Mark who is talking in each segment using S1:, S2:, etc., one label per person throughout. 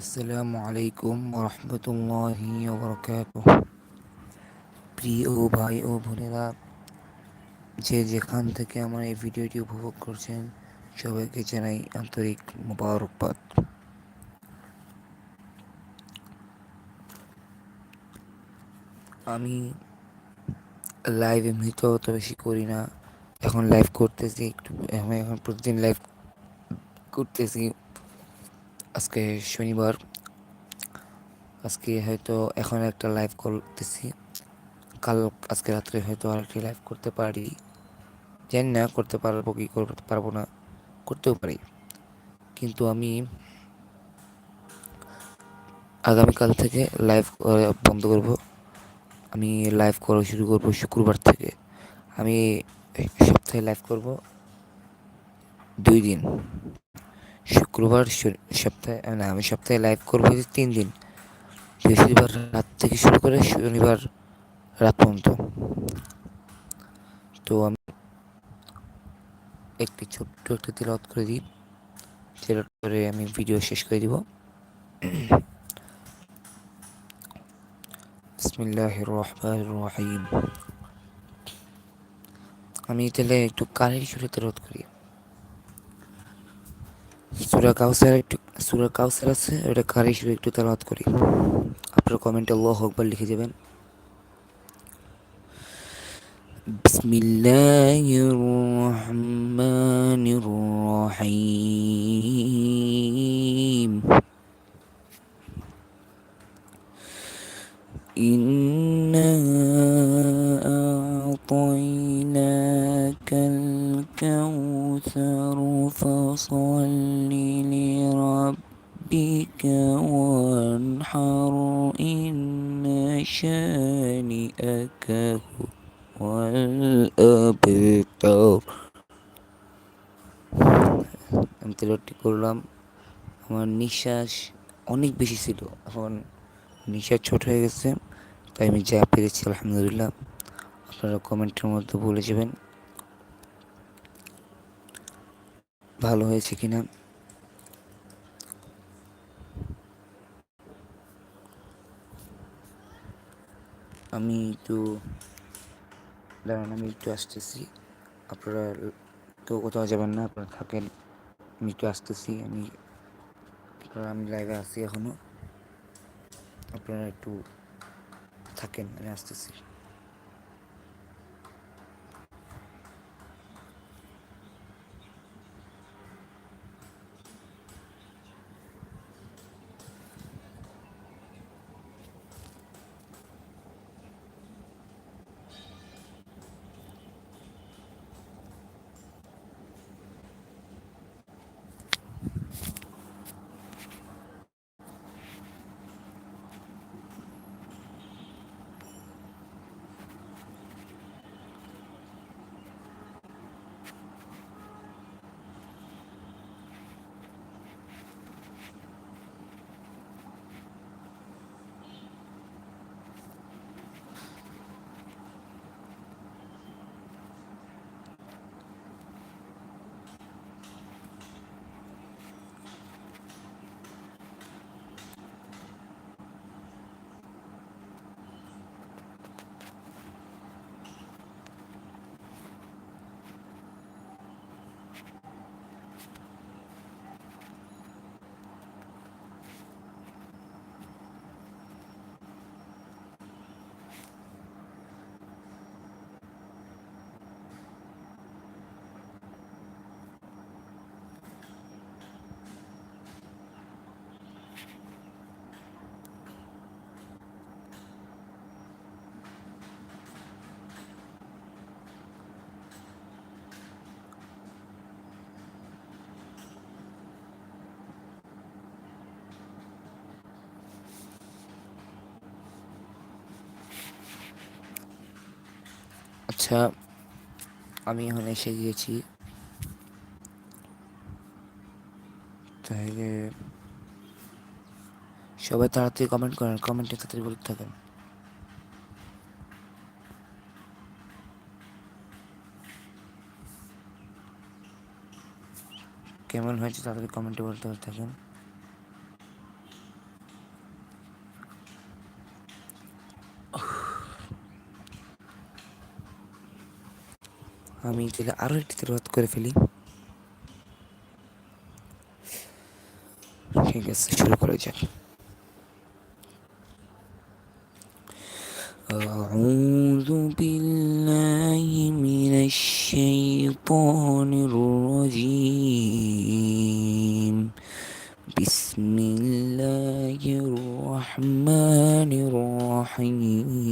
S1: আসসালামু আলাইকুম রহমতুল্লাহি প্রিয় ভাই ও বোনেরা, যে যেখান থেকে আমার এই ভিডিওটি উপভোগ করছেন, সবাইকে জানাই আন্তরিক মুবারকবাদ। আমি লাইভ এমনিতেও অত বেশি করি না। এখন লাইভ করতেছি, একটু আমি এখন প্রতিদিন লাইভ করতেছি। আজকে শনিবার। আজকে হয়তো এখন একটা লাইভ করতেছি। কাল আজকে রাত্রে হয়তো আর একটি লাইভ করতে পারি। জানি না করতে পারব কি করতে পারব না, করতেও পারি। কিন্তু আমি আগামীকাল থেকে লাইভ বন্ধ করব। আমি লাইভ করা শুরু করব শুক্রবার থেকে। আমি সপ্তাহে লাইভ করব দুই দিন। শুক্রবার সপ্তাহে, না, আমি সপ্তাহে লাইভ করব যে তিন দিন। বৃহস্পতিবার রাত থেকে শুরু করে শনিবার রাত পর্যন্ত। তো আমি একটি ছোট্ট একটি তেলাওয়াত করে দিই। তেলাওয়াত করে আমি ভিডিও শেষ করে দিব। বিসমিল্লাহ রহমান রহিম। আমি তাহলে একটু কানের সুরে তেলাওয়াত করি। সুরা কাউসার একটু সুরা কাউসার আছে ওটা কারি সুরে একটু তেলাওয়াত করি আপনার কমেন্টে আল্লাহ আকবার লিখে দেবেন بسم الله الرحمن الرحيم إنا أعطيناك الكوثر فصل لربك وانحر إن شانئك هو الأبتر আমি তেলটি করলাম আমার নিঃশ্বাস অনেক বেশি ছিল এখন নিঃশ্বাস ছোট হয়ে গেছে তাই আমি যা পেরেছি আলহামদুলিল্লাহ আপনারা কমেন্টের মধ্যে বলে যাবেন ভালো হয়েছে কিনা? আমি একটু, দাঁড়ান, আমি একটু আসতেছি। আপনারা তো কোথাও যাবেন না, আপনারা থাকেন। আমি একটু আসতেছি, আমি আমি লাইভে আসি এখনও আপনারা একটু থাকেন, আমি আসতেছি। আচ্ছা আমি এখন এসে গিয়েছি। তাহলে সবাই তাড়াতাড়ি কমেন্ট করেন কমেন্টে তাড়াতাড়ি বলতে থাকেন। কেমন হয়েছে তাড়াতাড়ি কমেন্টে বলতে থাকেন। আমি তাহলে আরও একটি তেলাওয়াত করে ফেলি ঠিক আছে শুরু করা যাক أعوذ بالله من الشيطان الرجيم بسم الله الرحمن الرحيم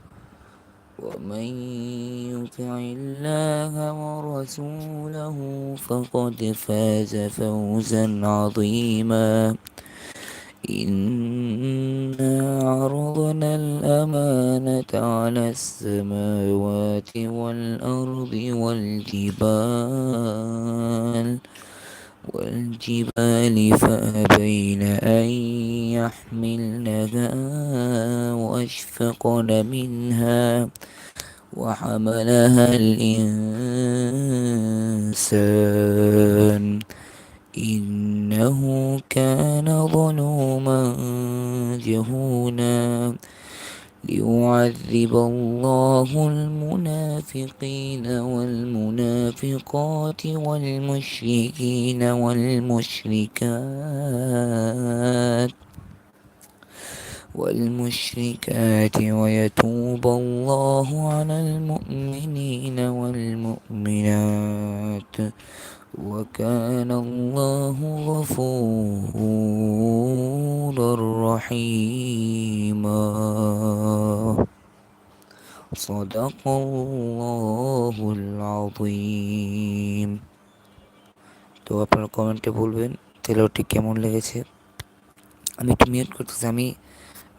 S1: ومن يطع الله ورسوله فقد فاز فوزا عظيما. إنا عرضنا الأمانة على السماوات والأرض والجبال والجبال فأبين أن يحملنها وأشفقن منها. وحملها الإنسان. إنه كان ظلوما جهونا ليعذب الله المنافقين والمنافقات والمشركين والمشركات. والمشركات ويتوب الله على المؤمنين والمؤمنات وكان الله غفورا رحيما صدق الله العظيم তো আপনারা কমেন্টে বলবেন তেলোটি কেমন লেগেছে আমি একটু মিউট করতেছি আমি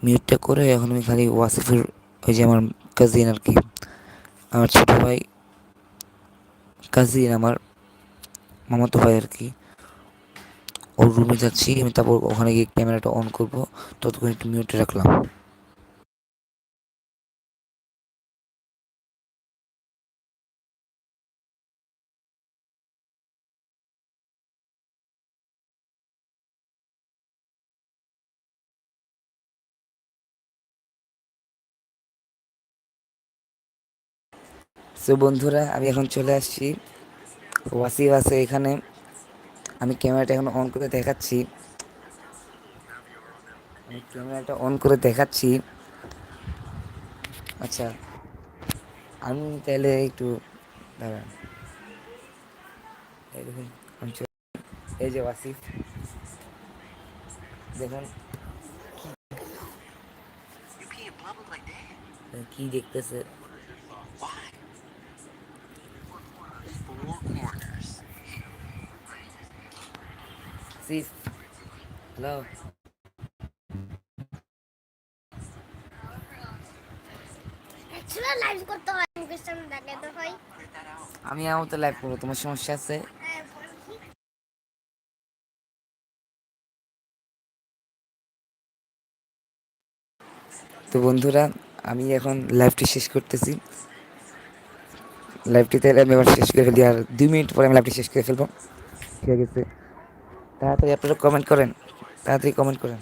S1: মিউটটা করে এখন আমি খালি ওয়াসিফের ওই যে আমার কাজিন আর কি, আমার ছোটো ভাই কাজিন আমার মামাতো ভাই আর কি, ওর রুমে যাচ্ছি, আমি তারপর ওখানে গিয়ে ক্যামেরাটা অন করব, ততক্ষণ একটু মিউটে রাখলাম। সো বন্ধুরা আমি এখন চলে আসছি। ওয়াসি আছে এখানে। আমি ক্যামেরাটা এখন অন করে দেখাচ্ছি। আমি ক্যামেরাটা অন করে দেখাচ্ছি। আচ্ছা আমি তাহলে একটু দাঁড়ান। এই এই যে ওয়াসিফ। দেখুন। কি দেখতেছে? সিফ হ্যালো আমি আমার তো লাইভ করব তোমার সমস্যা আছে? তো বন্ধুরা আমি এখন লাইভটি শেষ করতেছি। লাইভটিতে আমি এবার শেষ করে ফেলি আর দুই মিনিট পরে আমি লাইভটি শেষ করে ফেলব। ঠিক আছে? তাড়াতাড়ি আপনারা কমেন্ট করেন তাড়াতাড়ি কমেন্ট করেন।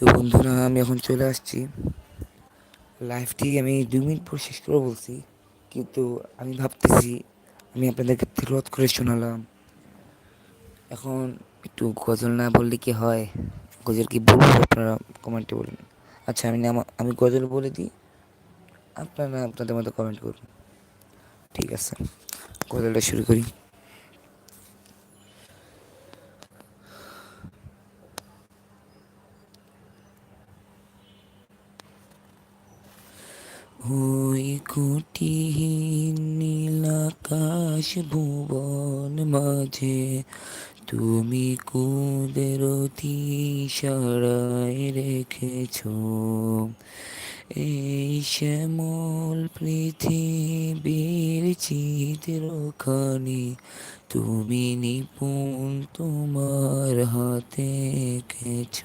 S1: তো বন্ধুরা, আমি এখন চলে আসছি। লাইভটি আমি দুই মিনিট পর শেষ করে বলছি। কিন্তু আমি ভাবতেছি, আমি আপনাদেরকে তিরত করে শোনালাম। এখন একটু গজল না বললে কি হয়? গজল কি বলব আপনারা কমেন্টে বলুন। আচ্ছা আমি আমি গজল বলে দিই। আপনারা আপনাদের মতো কমেন্ট করুন। ঠিক আছে, গজলটা শুরু করি। ওই কুটিহীন নীলাকাশ ভুবন মাঝে, তুমি কুদরতি সারায় রেখেছ। এই শ্যামল পৃথিবীর চিত্রখানি তুমি নিপুণ তোমার হাতে এঁকেছ।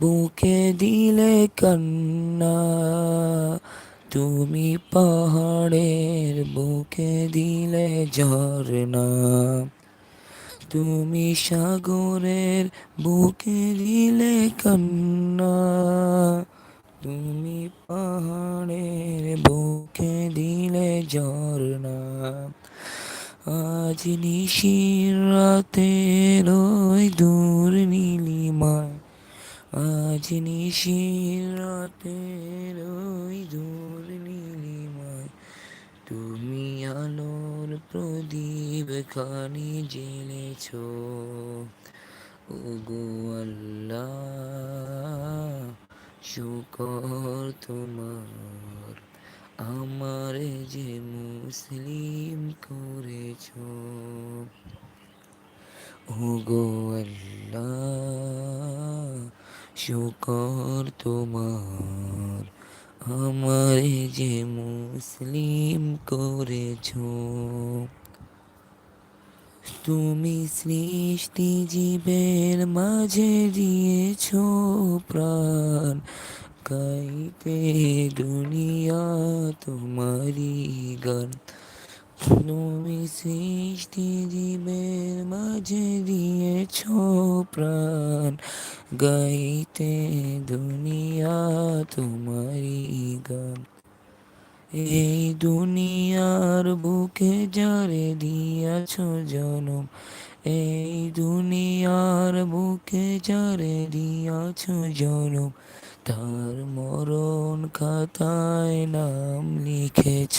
S1: বুকে দিলে কান্না, তুমি পাহাড়ের বুকে দিলে ঝর্ণা। তুমি সাগরের বুকে দিলে কান্না, তুমি পাহাড়ের বুকে দিলে ঝর্ণা। আজ নিশির রাতের ওই দূর নীলিমায় আজ নিশির রাতের ওই দূর নীলিমায় তুমি আলোর প্রদীপ খানি জেলেছ। ও গো আল্লাহ, শুকর তোমার, আমার যে মুসলিম করেছ। ও গো আল্লাহ শুকর তোমার, আমার যে মুসলিম করেছ। তুমি সৃষ্টি জীবের মাঝে দিয়েছ প্রাণ গাইতে দুনিয়া তোমারি গান। তুমি সৃষ্টি জীবের মাঝে দিয়েছ প্রাণ গাইতে দুনিয়া তোমারি গান এই দুনিয়ার বুকে যারে দিয়াছ জনম এই দুনিয়ার বুকে যারে দিয়াছ জনম তার মরণ খাতায় নাম লিখেছ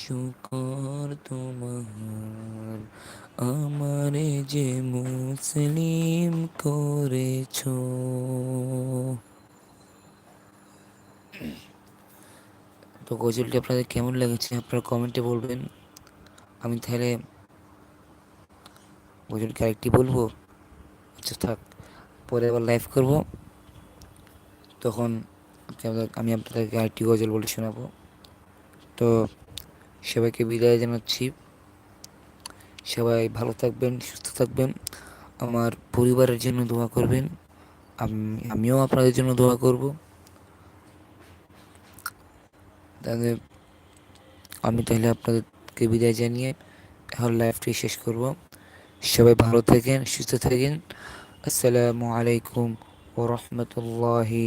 S1: শুকর তোমার, আমার যে মুসলিম করেছ। তো গজলটি আপনাদের কেমন লেগেছে আপনারা কমেন্টে বলবেন। আমি তাহলে গজলকে আরেকটি বলব। আচ্ছা থাক, পরে আবার লাইভ করব। তখন আমি আপনাদেরকে আরেকটি গজল বলে শোনাবো। তো সবাইকে বিদায় জানাচ্ছি। সবাই ভালো থাকবেন, সুস্থ থাকবেন। আমার পরিবারের জন্য দোয়া করবেন। আমিও আপনাদের জন্য দোয়া করব। তাহলে আমি তাহলে আপনাদেরকে বিদায় জানিয়ে এখন লাইফটি শেষ করব। সবাই ভালো থাকেন, সুস্থ থাকেন। আসসালামু আলাইকুম ও রহমতুল্লাহি